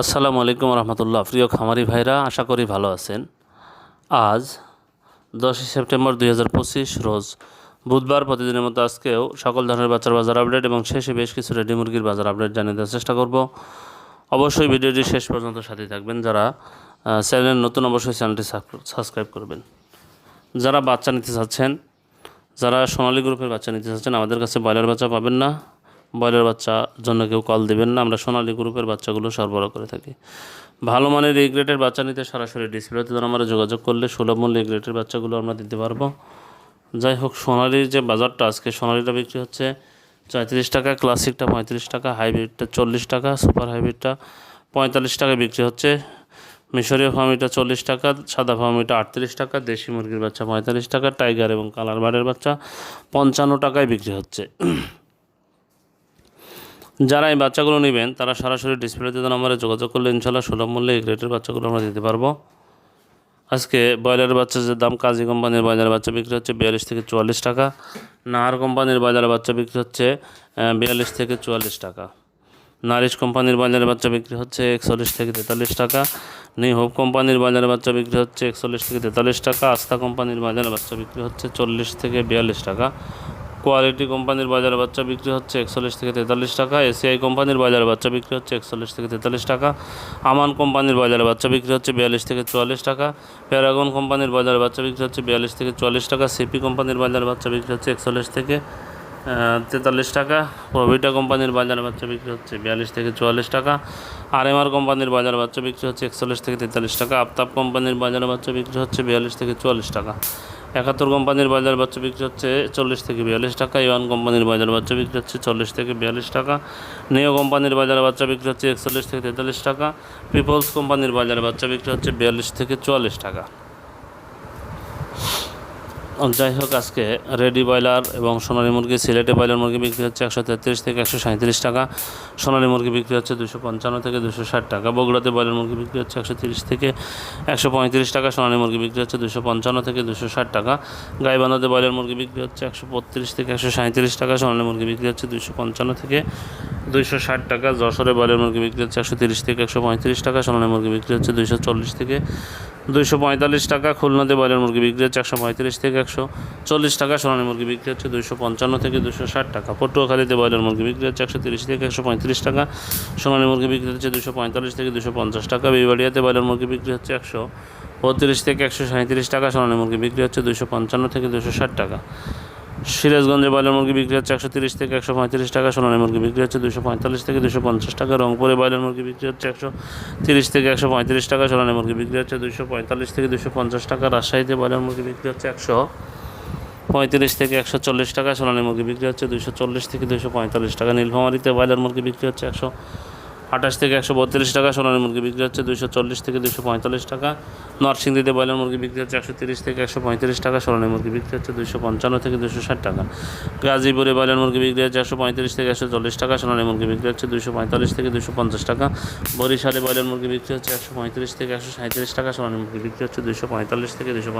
আসসালামু আলাইকুম রহমতুল্লাহ। প্রিয় খামারি ভাইরা, আশা করি ভালো আছেন। আজ দশই সেপ্টেম্বর দুই হাজার পঁচিশ রোজ বুধবার প্রতিদিনের মতো আজকেও সকল ধরনের বাচ্চার বাজার আপডেট এবং শেষে বেশ কিছু রেডি মুরগির বাজার আপডেট জানিয়ে দেওয়ার চেষ্টা করব। অবশ্যই ভিডিওটি শেষ পর্যন্ত সাথে থাকবেন। যারা চ্যানেল নতুন অবশ্যই চ্যানেলটি সাবস্ক্রাইব করবেন। যারা বাচ্চা নিতে চাচ্ছেন, যারা সোনালী গ্রুপের বাচ্চা নিতে চাচ্ছেন, আমাদের কাছে ব্রয়লার বাচ্চা পাবেন না। ব্রয়লার বাচ্চা জন্য কেউ কল দেবেন না, আমরা সোনালী গ্রুপের বাচ্চাগুলো সরবরাহ করে থাকি। ভালো মানের এই বাচ্চা নিতে সরাসরি ডিসপ্লেতে ধর আমরা যোগাযোগ করলে সুলভ মূল্যে এই বাচ্চাগুলো আমরা দিতে পারব। যাই হোক সোনালির যে বাজারটা, আজকে সোনালিটা বিক্রি হচ্ছে চৌত্রিশ টাকা, ক্লাসিকটা পঁয়ত্রিশ টাকা, হাইব্রিডটা চল্লিশ টাকা, সুপার হাইব্রিডটা পঁয়তাল্লিশ টাকা বিক্রি হচ্ছে। মিশরীয় ফার্মিটা চল্লিশ টাকা, সাদা ফার্মিটা আটত্রিশ টাকা, দেশি মুরগির বাচ্চা পঁয়তাল্লিশ টাকা, টাইগার এবং কালার বার্ডের বাচ্চা পঞ্চান্ন টাকায় বিক্রি হচ্ছে। যারা এই বাচ্চাগুলো নেবেন, তারা সরাসরি ডিসপ্লেতে নম্বরে যোগাযোগ করলে ইনশাল্লাহ সুলভ মূল্যে এই গ্রেটের বাচ্চাগুলো আমরা দিতে পারব। আজকে ব্রয়লারের বাচ্চা যে দাম, কাজী কোম্পানির ব্রয়লার বাচ্চা বিক্রি হচ্ছে বিয়াল্লিশ থেকে চুয়াল্লিশ টাকা। নাহার কোম্পানির ব্রয়লার বাচ্চা বিক্রি হচ্ছে বিয়াল্লিশ থেকে চুয়াল্লিশ টাকা। নারিশ কোম্পানির বাজারের বাচ্চা বিক্রি হচ্ছে একচল্লিশ থেকে তেতাল্লিশ টাকা। নিউ হোপ কোম্পানির বাজারের বাচ্চা বিক্রি হচ্ছে একচল্লিশ থেকে তেতাল্লিশ টাকা। আস্থা কোম্পানির বাজারের বাচ্চা বিক্রি হচ্ছে চল্লিশ থেকে বিয়াল্লিশ টাকা। কোয়ালিটি কোম্পানির বাজারে বাচ্চা বিক্রি হচ্ছে একচল্লিশ থেকে তেতাল্লিশ টাকা, এসিআই কোম্পানির বাজারে বাচ্চা বিক্রি হচ্ছে একচল্লিশ থেকে তেতাল্লিশ টাকা, আমান কোম্পানির বাজারে বাচ্চা বিক্রি হচ্ছে বিয়াল্লিশ থেকে চুয়াল্লিশ টাকা, প্যারাগন কোম্পানির বাজারে বাচ্চা বিক্রি হচ্ছে বিয়াল্লিশ থেকে চুয়াল্লিশ টাকা, সিপি কোম্পানির বাজারে বাচ্চা বিক্রি হচ্ছে একচল্লিশ থেকে তেতাল্লিশ টাকা, প্রভিটা কোম্পানির বাজারে বাচ্চা বিক্রি হচ্ছে বিয়াল্লিশ থেকে চুয়াল্লিশ টাকা আর এম আর কোম্পানির বাজার বাচ্চা বিক্রি হচ্ছে একচল্লিশ থেকে তেতাল্লিশ টাকা, আফতাব কোম্পানির বাজারে বাচ্চা বিক্রি হচ্ছে বিয়াল্লিশ থেকে চুয়াল্লিশ টাকা। একাত্তর কোম্পানির বাজার বাচ্চা বিক্রি হচ্ছে চল্লিশ থেকে বিয়াল্লিশ টাকা ইওয়ান কোম্পানির বাজার বাচ্চা বিক্রি হচ্ছে চল্লিশ থেকে বিয়াল্লিশ টাকা, নিও কোম্পানির বাজারে বাচ্চা বিক্রি হচ্ছে একচল্লিশ থেকে তেতাল্লিশ টাকা, পিপলস কোম্পানির বাজারে বাচ্চা বিক্রি হচ্ছে বিয়াল্লিশ থেকে চুয়াল্লিশ টাকা। যাই হোক, আজকে রেডি ব্রয়লার এবং সোনালী মুরগি, সিলেটে ব্রয়লার মুরগি বিক্রি হচ্ছে একশো তেত্রিশ থেকে একশো সাঁত্রিশ টাকা। সোনালী মুরগি বিক্রি হচ্ছে দুশো পঞ্চান্ন থেকে দুশো ষাট টাকা। বগুড়াতে ব্রয়লার মুরগি বিক্রি হচ্ছে একশো তিরিশ থেকে একশো পঁয়ত্রিশ টাকা। সোনালি মুরগি বিক্রি হচ্ছে দুশো পঞ্চান্ন থেকে দুশো ষাট টাকা। গাইবান্ধাতে ব্রয়লার মুরগি বিক্রি হচ্ছে একশো বত্রিশ থেকে একশো সাঁত্রিশ টাকা। সোনালী মুরগি বিক্রি হচ্ছে দুশো পঞ্চান্ন থেকে দুইশো ষাট টাকা, যশোরে ব্রয়লার মুরগি বিক্রি হচ্ছে একশো তিরিশ থেকে একশো পঁয়ত্রিশ টাকা, সোনালী মুরগি বিক্রি হচ্ছে দুইশো চল্লিশ থেকে দুইশো পঁয়তাল্লিশ টাকা, খুলনাতে ব্রয়লার মুরগি বিক্রি হচ্ছে একশো পঁয়ত্রিশ থেকে একশো চল্লিশ টাকা, সোনালী মুরগি বিক্রি হচ্ছে দুইশো পঞ্চান্ন থেকে দুশো ষাট টাকা। পটুয়াখালীতে ব্রয়লার মুরগি বিক্রি হচ্ছে একশো তিরিশ থেকে একশো পঁয়ত্রিশ টাকা, সোনালী মুরগি বিক্রি হচ্ছে দুশো পঁয়তাল্লিশ থেকে দুশো পঞ্চাশ টাকা বিবাড়িয়াতে ব্রয়লার মুরগি বিক্রি হচ্ছে একশো বত্রিশ থেকে একশো সাঁত্রিশ টাকা, সোনালী মুরগি বিক্রি হচ্ছে দুশো পঞ্চান্ন থেকে দুশো ষাট টাকা। সিরাজগঞ্জে ব্রয়লার মুরগি বিক্রি হচ্ছে একশো তিরিশ থেকে একশো পঁয়ত্রিশ টাকা, সোনালী মুরগি বিক্রি হচ্ছে দুশো পঁয়তাল্লিশ থেকে দুশো পঞ্চাশ টাকা, রংপুরে ব্রয়লার মুরগি বিক্রি হচ্ছে একশো তিরিশ থেকে একশো পঁয়ত্রিশ টাকা, সোনালী মুরগি বিক্রি হচ্ছে দুশো পঁয়তাল্লিশ থেকে দুশো পঞ্চাশ টাকা, রাজশাহীতে ব্রয়লার মুরগি বিক্রি হচ্ছে একশো পঁয়ত্রিশ থেকে একশো চল্লিশ টাকা, সোনালী মুরগি বিক্রি হচ্ছে দুশো চল্লিশ থেকে দুশো পঁয়তাল্লিশ টাকা, নীলফামারিতে ব্রয়লার মুরগি বিক্রি হচ্ছে একশো আঠাশ থেকে একশো বত্রিশ টাকা, সোনালী মুরগি বিক্রি হচ্ছে দুশো চল্লিশ থেকে দুশো পঁয়তাল্লিশ টাকা। নরসিংদীতে ব্রয়লার মুরগি বিক্রি হচ্ছে একশো তিরিশ থেকে একশো পঁয়ত্রিশ টাকা, সোনালী মুরগি বিক্রি হচ্ছে দুশো পঞ্চান্ন থেকে দুশো ষাট টাকা। গাজীপুরে ব্রয়লার মুরগি বিক্রি হচ্ছে একশো পঁয়ত্রিশ থেকে একশো চল্লিশ টাকা, সোনালী মুরগি বিক্রি হচ্ছে দুশো পঁয়তাল্লিশ থেকে দুশো পঞ্চাশ টাকা। বরিশালে ব্রয়লার মুরগি বিক্রি হচ্ছে একশো পঁয়ত্রিশ থেকে একশো সাঁত্রিশ টাকা, সোনালী মুরগি বিক্রি হচ্ছে দুশো পঁয়তাল্লিশ থেকে দুশো